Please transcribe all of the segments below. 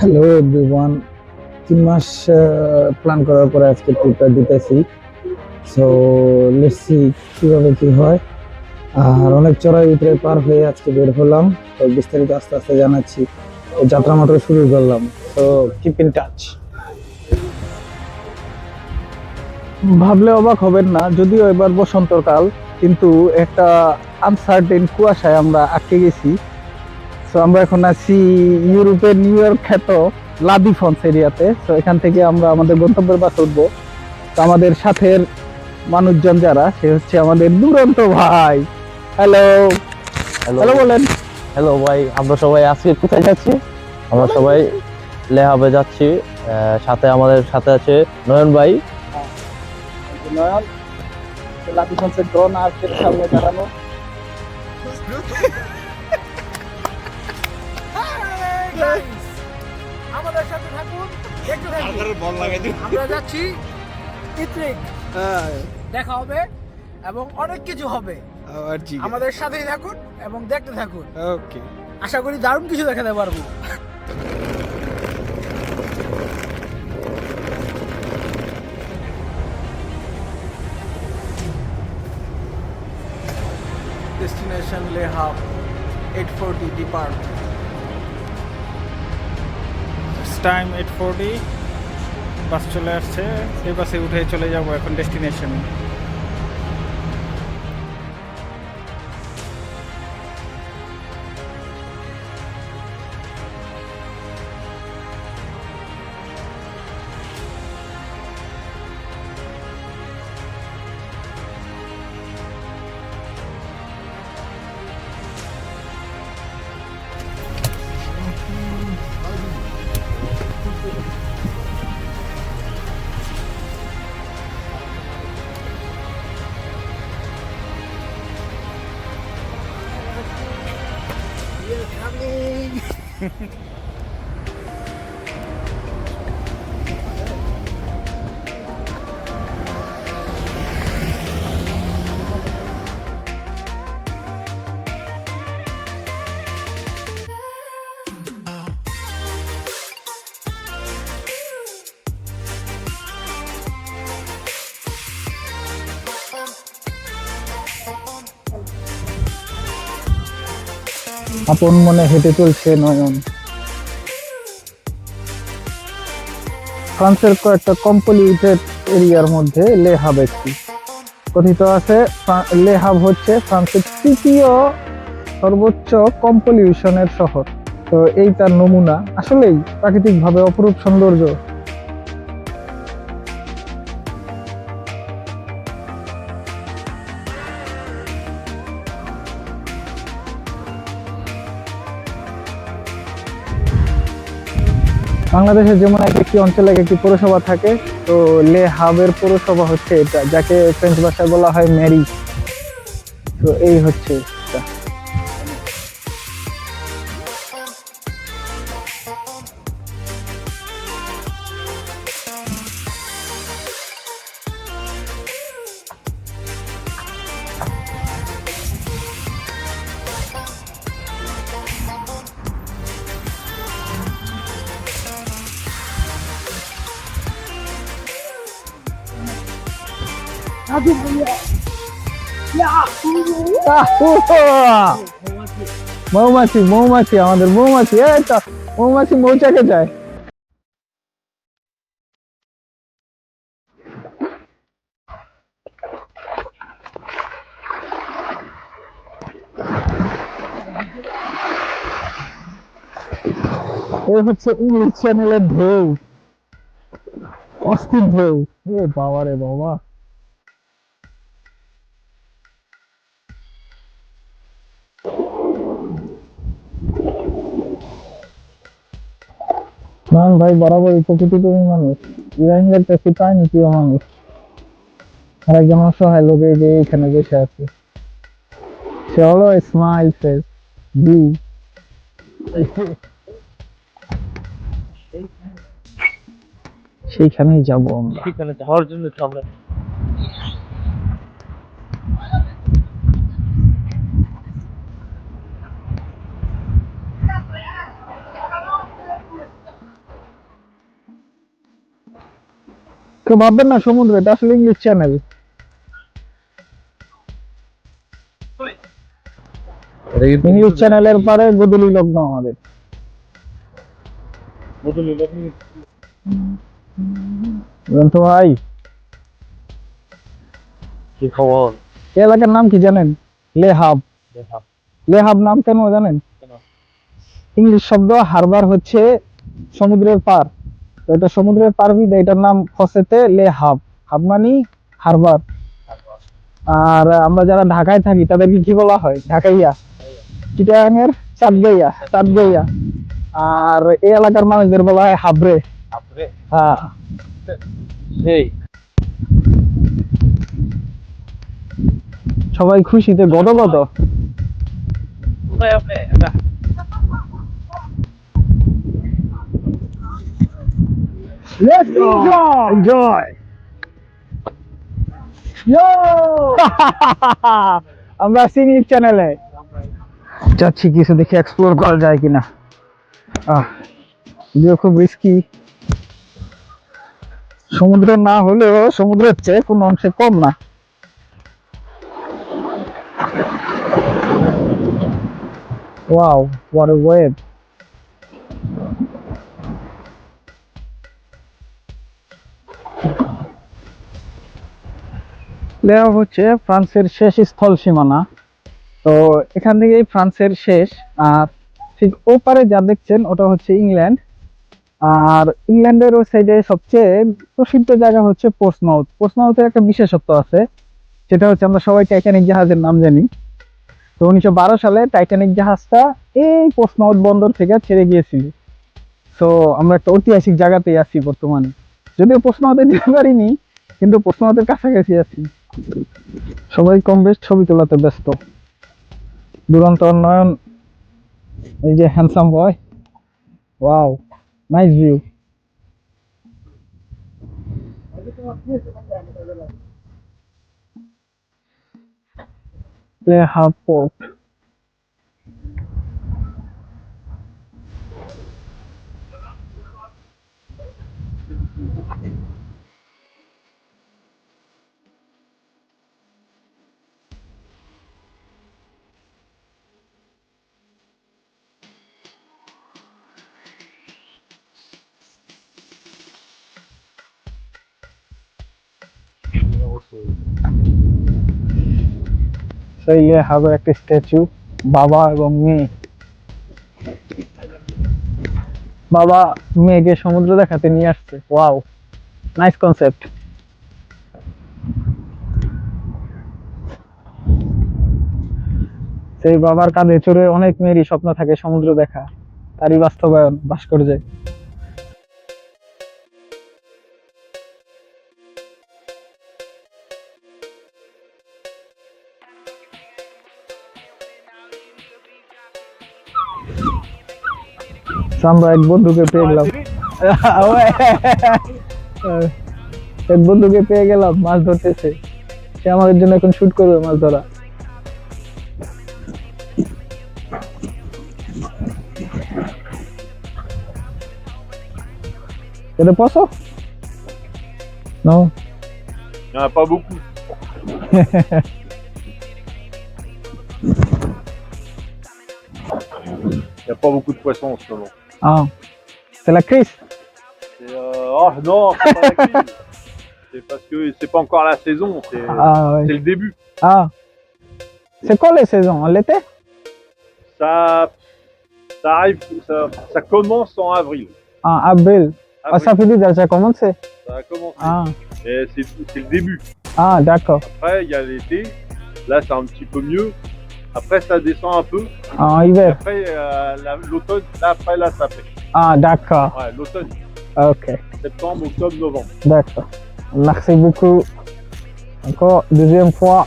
Hello everyone তিন মাস plan করার পরে আজকে ট্যুরটা দিতেছি। সো লেটসি কীভাবে কি হয়। আর অনেক চড়াই উতরে পার হয়ে আজকে বের হলাম। তো বিস্তারিত আস্তে আস্তে জানাচ্ছি। যাত্রা মাত্র শুরু করলাম। তো কিপ ইন টাচ ভাবলে অবাক হবেন না, যদিও এবার বসন্তকাল, কিন্তু একটা আনসার্টেন কুয়াশায় আমরা আটকে গেছি। সো আমরা এখন আছি ইউরোপের নিউ ইয়র্ক খ্যাত লাদি ফন্স এরিয়াতে। তো এখান থেকে আমরা আমাদের গন্তব্যের বাসে উঠবো। তো আমাদের সাথের মানুষজন যারা সে হচ্ছে আমাদের দুরন্ত ভাই। হ্যালো হ্যালো বলেন। হ্যালো ভাই আমরা সবাই আজকে কোথায় যাচ্ছি? আমরা সবাই লেহাবে যাচ্ছি। আহ, সাথে আমাদের সাথে আছে নয়ন ভাই। নয়ন লাদি ফন্সের ড্রোন আর সামনে দাঁড়ানো। দেখতে থাকুন আমরা যাচ্ছি ইত্রিক। দেখা হবে এবং অনেক কিছু হবে। আমাদের সাথেই থাকুন এবং দেখতে থাকুন। ওকে। আশা করি দারুণ কিছু দেখাতে পারব। Destination Le Havre eight forty depart time eight forty bus চলে আসছে। এই বাসে উঠে চলে যাব এখন ডেস্টিনেশনে Yay! আপন মনে হেঁটে চলছে নয়ন। ফ্রান্সের কয়েকটা কম্পলিউটেড এরিয়ার মধ্যে লে হাব একটি। কথিত আছে, ফ্রা- লে হাব হচ্ছে ফ্রান্সের তৃতীয় সর্বোচ্চ কম্পলিউশনের শহর। তো এই তার নমুনা আসলেই প্রাকৃতিকভাবে অপরূপ সৌন্দর্য। বাংলাদেশে যেমন এক একটি অঞ্চলে একটি পৌরসভা থাকে, তো লে হাবের পৌরসভা হচ্ছে এটা, যাকে ফ্রেঞ্চ ভাষায় বলা হয় ম্যারি তো এই হচ্ছে। মৌমাছি মৌমাছি, আমাদের মৌমাছি মৌমাছি মৌচাকে যায়। হচ্ছে ইংলিশ চ্যানেলের ঢেউ, অস্থির ঢেউ। এ বাবা রে বাবা। মান ভাই বরাবরই প্রকৃতি প্রেমী মানুষ। ইরানিদের পায়নি প্রিয় মানুষ। আর একজন অসহায় লোক যে এখানে বসে আছে। সে হলো স্মাইল ফেস ব্লু সেইখানেই যাব আমরা। সেখানে যাওয়ার জন্য তো আমরা কেউ ভাববেন না সমুদ্র এটা আসলে ইংলিশ চ্যানেল ইংলিশ চ্যানেলের পরে গোদলি লগ্ন আমাদের। গ্রন্থ ভাই। কি খবর? এই এলাকার নাম কি জানেন? লেহাব। লেহাব। নাম কেন জানেন? ইংলিশ শব্দ হারবার হচ্ছে সমুদ্রের পার। তো এটা সমুদ্রের পার বিদে এটার নাম ফসেতে লেহাব হাব। হাব মানে হারবার। আর আমরা যারা ঢাকায় থাকি তাদেরকে কি বলা হয়? ঢাকাইয়া। চিটাগাঙের চাঁদগাইয়া চাঁদগাইয়া। আর এই এলাকার মানুষদের বলা হয় হাবরে। হ্যাঁ। সবাই খুশিতে গত গদগদ Let's enjoy. Enjoy. Yo! আমরা সিনি চ্যানেলে যাচ্ছি কিছু দেখি এক্সপ্লোর করা যায় কিনা যদিও খুব রিস্কি সমুদ্র না হলেও সমুদ্রের চেয়ে কোনো অংশে কম না Wow, what a wave. লেয়া হচ্ছে ফ্রান্সের শেষ স্থল সীমানা। তো এখান থেকেই ফ্রান্সের শেষ। আর ঠিক ওপারে যা দেখছেন, ওটা হচ্ছে ইংল্যান্ড। আর ইংল্যান্ডের ওই সাইডে সবচেয়ে প্রসিদ্ধ জায়গা হচ্ছে পোস্টমাউথ পোস্টমাউথের একটা বিশেষত্ব আছে, সেটা হচ্ছে আমরা সবাই টাইটানিক জাহাজের নাম জানি। তো উনিশশো বারো সালে টাইটানিক জাহাজটা এই পোস্টমাউথ বন্দর থেকে ছেড়ে গিয়েছিল। তো আমরা একটা ঐতিহাসিক জায়গাতেই আছি বর্তমানে। যদিও পোস্টমাউথে যেতে পারিনি, কিন্তু পোস্টমাউথের কাছাকাছি আছি। সবাই কম বেশ ছবি তোলাতে ব্যস্ত। দুরন্ত উন্নয়ন, এই যে handsome boy wow nice view half Havre So ইয়ে হবে একটা স্ট্যাচু, বাবা এবং মেয়ে। বাবা মেয়েকে সমুদ্র দেখাতে নিয়ে আসছে। Wow, nice concept. সেই বাবার কাঁধে চড়ে অনেক মেয়েরই স্বপ্ন থাকে সমুদ্র দেখা, তারই বাস্তবায়ন, ভাস্কর্যে। আমরা এক বন্ধুকে পেয়ে গেলাম। এক বন্ধুকে পেয়ে গেলাম মাছ ধরতেছে। সে আমাদের জন্য এখন শুট করবে মাছ ধরা। এটা পছো Il n'y a pas beaucoup de poissons en ce moment. Ah, c'est la crise. Et, euh, oh non, c'est pas la crise. C'est parce que c'est pas encore la saison, c'est Ah, le début. Ah. C'est quoi les saisons? L'été? Ça, ça arrive, ça, ça commence en avril. Ah, avril. Ah, Avril, ça fait dire déjà commencé. ça a commencé. Ah, Et c'est le début. ah d'accord. Après, il y a l'été. Là, c'est un petit peu mieux. Après, ça descend un peu. En hiver. Après, euh, la- l'automne, là, après, là, ça pêche. Ah, d'accord. Ouais, l'automne, Ok, septembre, octobre, novembre. d'accord. Merci beaucoup. Encore, deuxième fois.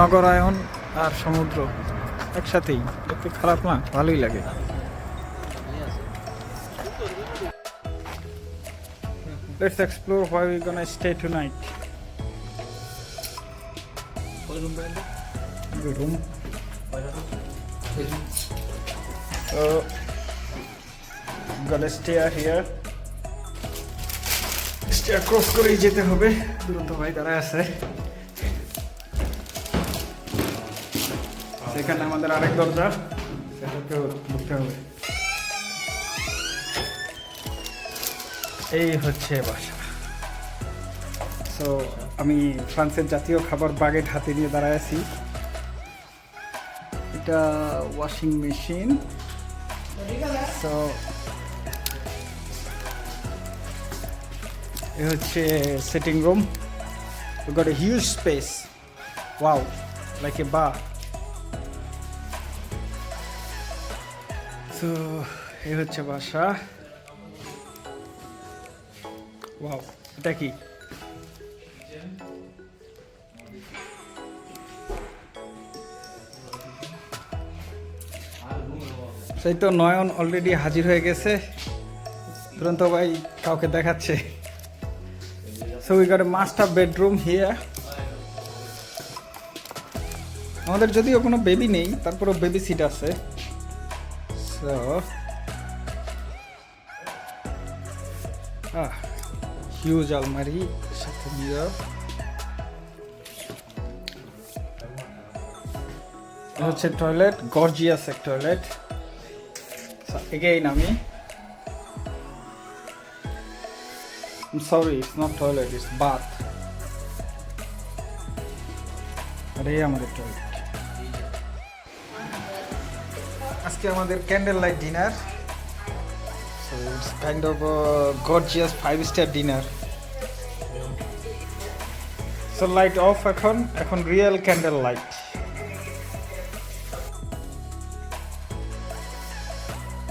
নগরায়ন আর সমুদ্র একসাথেই দেখতে খারাপ না ভালোই লাগে Let's explore where we're gonna stay tonight. The room. So, gonna stay here. Stair cross করেই যেতে হবে দুরন্ত ভাই দাঁড়ায় আছে সেখানে আমাদের আরেক দরজা। সেটাকেও ঢুকতে হবে। এই হচ্ছে বাসা। সো আমি ফ্রান্সের জাতীয় খাবার বাগেট হাতে নিয়ে দাঁড়ায় আছি। এটা ওয়াশিং মেশিন সো এ হচ্ছে sitting room we got a huge space wow like a bar so এই হচ্ছে বাসা। ওয়াও এটা কি? সেই তো নয়ন অলরেডি হাজির হয়ে গেছে। দুরন্ত ভাই কাউকে দেখাচ্ছে। So we got master bedroom here আমাদের যদিও কোনো বেবি নেই, তারপরেও বেবি সিট আছে। সো হিউজ আলমারি সাথে মিরর হচ্ছে টয়লেট গর্জিয়াস এক টয়লেট এগেইন আমি I'm sorry, it's not toilet, it's bath. আর এই আমাদের আজকে আমাদের candle light dinner so kind of gorgeous five star dinner so light off এখন এখন রিয়েল ক্যান্ডেল লাইট